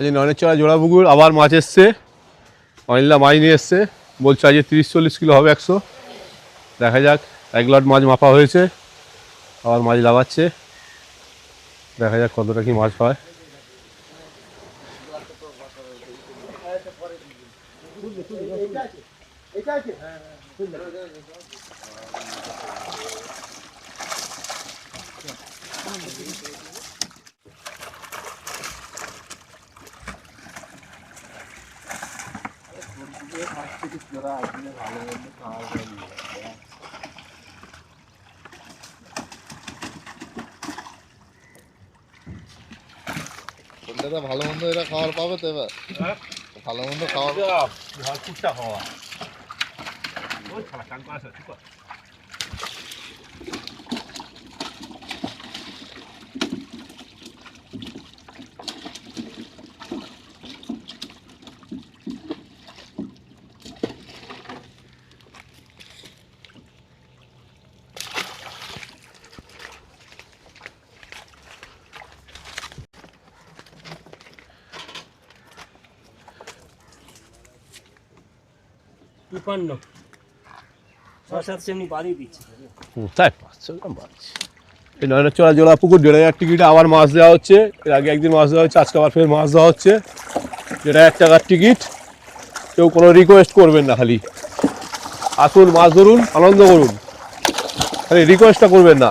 আজকে নয়নের চড়া জোড়া পুকুর আবার মাছ এসছে। অনিল্লা মাছ নিয়ে এসছে। বলছে আজকে তিরিশ চল্লিশ কিলো হবে একশো। দেখা যাক, এক লট মাছ মাপা হয়েছে। আবার মাছ লাগাচ্ছে। দেখা যাক কতটা কি মাছ হয় কলকাতা ভালো মন্দ এটা খাওয়ার পাবে তো এবার? ভালো মন্দ খাবার তিপান্ন ছ সাতশো এমনি বাড়িয়ে দিচ্ছে। তাই? পাঁচশো গ্রাম মাছ এই নয়নের চড়া জোড়া পুকুর দেড় হাজার টিকিটে আবার মাছ দেওয়া হচ্ছে। এর আগে একদিন মাছ দেওয়া হচ্ছে আজকে আবার ফের মাছ দেওয়া হচ্ছে। যেটা এক টাকার টিকিট। কেউ কোনো রিকোয়েস্ট করবেন না খালি। আসুন মাছ ধরুন আনন্দ করুন। খালি রিকোয়েস্টটা করবেন না।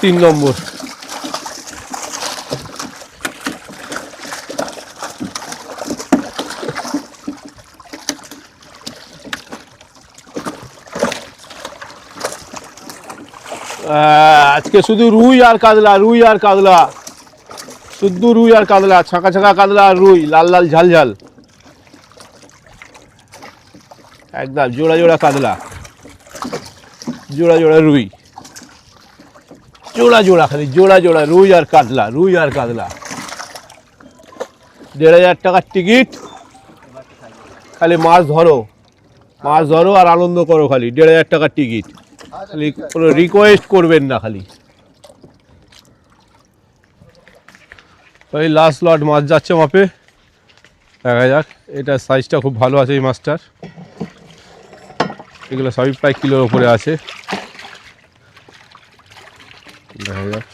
তিন নম্বর। আজকে শুধু রুই আর কাতলা রুই আর কাতলা। শুধু রুই আর কাতলা, ছাঁকা ছাঁকা কাতলা আর রুই, লাল লাল ঝাল ঝাল। একদম জোড়া জোড়া কাতলা, জোড়া জোড়া রুই। জোড়া জোড়া খালি, জোড়া জোড়া রুই আর কাতলা, রুই আর কাতলা। দেড় হাজার টাকার টিকিট। খালি মাছ ধরো মাছ ধরো আর আনন্দ করো খালি, দেড় হাজার টাকার টিকিট। খালি কোনো রিকোয়েস্ট করবেন না খালি। ওই লাস্ট লট মাছ যাচ্ছে মাপে। দেখা যাক, এটা সাইজটা খুব ভালো আছে এই মাছটার। এগুলো সবই প্রায় কিলোর ওপরে আছে। দেখা যাক।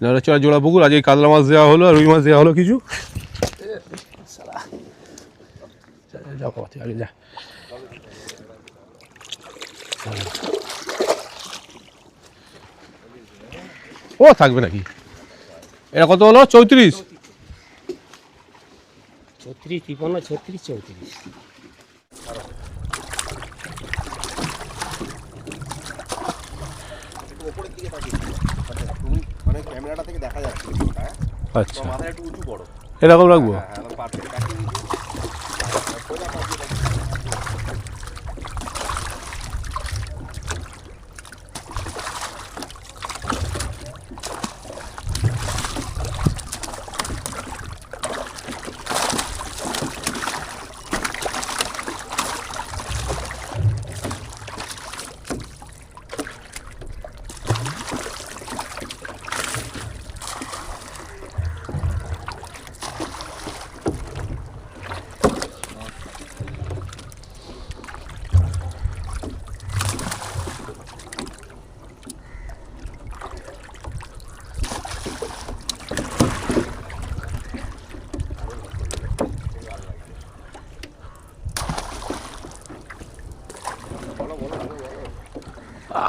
কালোটাকে জোড়া পুকুর আজকে কাতলা মাছ দেওয়া হলো আর রুই মাছ দেওয়া হলো কিছু। ও, থাকবে নাকি? এটা কত হলো? চৌত্রিশ। ছত্রিশ তিপান্ন ছত্রিশ চৌত্রিশ। মানে ক্যামেরাটা দেখা যাচ্ছে। হ্যাঁ? আচ্ছা। এরকম রাখব?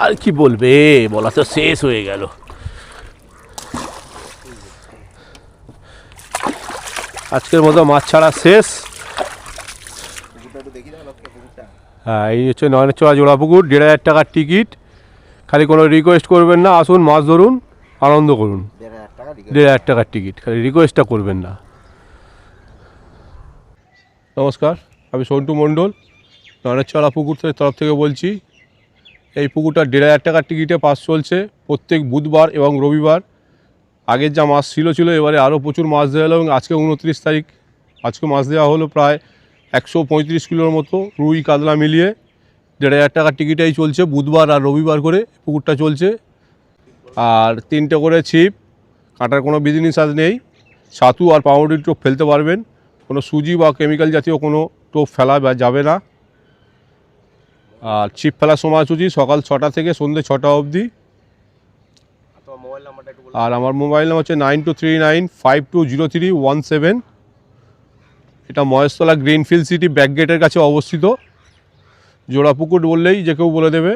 আর কি বলবে? বলা তো শেষ হয়ে গেল। আজকের মতো মাছ ছাড়া শেষ। হ্যাঁ এই হচ্ছে নয়নের চড়া জোড়া পুকুর দেড় হাজার টাকার টিকিট। খালি কোনো রিকোয়েস্ট করবেন না, আসুন, মাছ ধরুন, আনন্দ করুন। দেড় হাজার টাকার টিকিট, খালি রিকোয়েস্টটা করবেন না। নমস্কার, আমি সন্টু মণ্ডল নয়নেরচলা পুকুর তরফ থেকে বলছি। এই পুকুরটা দেড় হাজার টাকার টিকিটে পাস চলছে প্রত্যেক বুধবার এবং রবিবার। আগের যা মাছ ছিল ছিল, এবারে আরও প্রচুর মাছ দেওয়া হলো এবং আজকে উনত্রিশ তারিখ। আজকে মাছ দেওয়া হলো প্রায় একশো পঁয়ত্রিশ কিলোর মতো রুই কাতলা মিলিয়ে। দেড় হাজার টাকার টিকিটেই চলছে বুধবার আর রবিবার করে পুকুরটা চলছে। আর তিনটে করে ছিপ, কাটার কোনো বিধিনিষেধ নেই। ছাতু আর পাউরুটির টোপ ফেলতে পারবেন। কোনো সুজি বা কেমিক্যাল জাতীয় কোনো টোপ ফেলা যাবে না। আর ছিপ ফেলার সময়সূচি সকাল ছটা থেকে সন্ধ্যে ছটা অবধি। আর আমার মোবাইল নাম্বার হচ্ছে nine two three nine five two zero three one seven এটা মহেশতলা গ্রিনফিল্ড সিটি ব্যাক গেটের কাছে অবস্থিত। জোড়াপুকুর বললেই যে কেউ বলে দেবে।